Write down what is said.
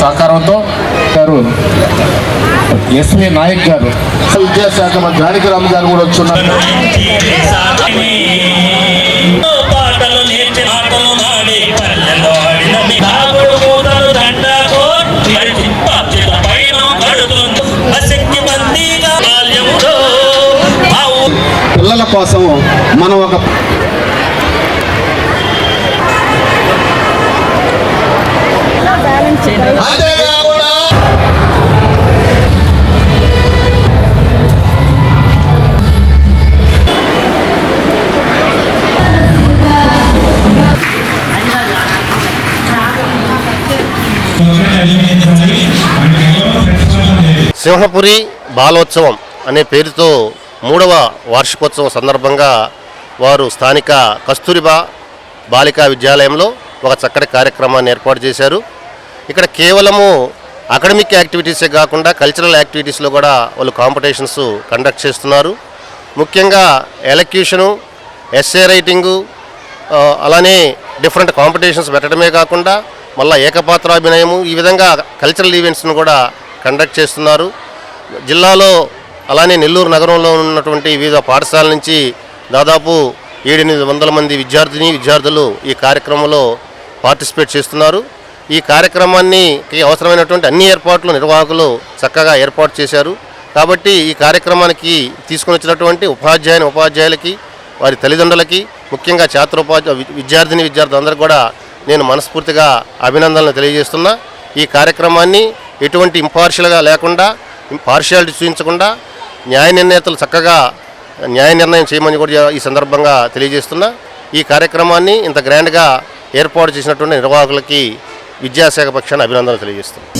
సహకారంతో గారు ఎస్వి నాయక్ గారు. విద్యాశాఖ మంత్రి జానకిరామ్ గారు కూడా వచ్చున్నారు. పల్లెలో ఆడిన మీ దాగుడు సింహపురి బాలోత్సవం అనే పేరుతో మూడవ వార్షికోత్సవం సందర్భంగా వారు స్థానిక కస్తూరిబా బాలికా విద్యాలయంలో ఒక చక్కటి కార్యక్రమాన్ని ఏర్పాటు చేశారు. ఇక్కడ కేవలము అకాడమిక్ యాక్టివిటీసే కాకుండా కల్చరల్ యాక్టివిటీస్లో కూడా వాళ్ళు కాంపిటీషన్స్ కండక్ట్ చేస్తున్నారు. ముఖ్యంగా ఎలక్యూషను ఎస్ఏ రైటింగు అలానే డిఫరెంట్ కాంపిటీషన్స్ పెట్టడమే కాకుండా మళ్ళీ ఏకపాత్రాభినయము. ఈ విధంగా కల్చరల్ ఈవెంట్స్ను కూడా కండక్ట్ చేస్తున్నారు. జిల్లాలో అలానే నెల్లూరు నగరంలో ఉన్నటువంటి వివిధ పాఠశాల నుంచి దాదాపు ఏడెనిమిది వందల మంది విద్యార్థిని విద్యార్థులు ఈ కార్యక్రమంలో పార్టిసిపేట్ చేస్తున్నారు. ఈ కార్యక్రమాన్ని అవసరమైనటువంటి అన్ని ఏర్పాట్లు నిర్వాహకులు చక్కగా ఏర్పాటు చేశారు. కాబట్టి ఈ కార్యక్రమానికి తీసుకుని వచ్చినటువంటి ఉపాధ్యాయుని ఉపాధ్యాయులకి వారి తల్లిదండ్రులకి ముఖ్యంగా ఛాత్రోపాధ్యాయ విద్యార్థిని విద్యార్థులందరికీ కూడా నేను మనస్ఫూర్తిగా అభినందనలు తెలియజేస్తున్నా. ఈ కార్యక్రమాన్ని ఎటువంటి ఇంపార్షియల్గా లేకుండా పార్షియాలిటీ చూపించకుండా న్యాయ నిర్ణేతలు చక్కగా న్యాయ నిర్ణయం చేయమని కూడా ఈ సందర్భంగా తెలియజేస్తున్నా. ఈ కార్యక్రమాన్ని ఇంత గ్రాండ్గా ఏర్పాటు చేసినటువంటి నిర్వాహకులకి విద్యాశాఖ పక్షాన్ని అభినందనలు తెలియజేస్తున్నాను